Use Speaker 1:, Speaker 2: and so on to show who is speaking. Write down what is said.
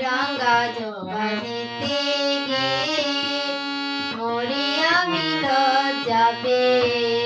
Speaker 1: ডাঙ্গা জোগানিতে গে মরে আমি লজ্জা পেয়ে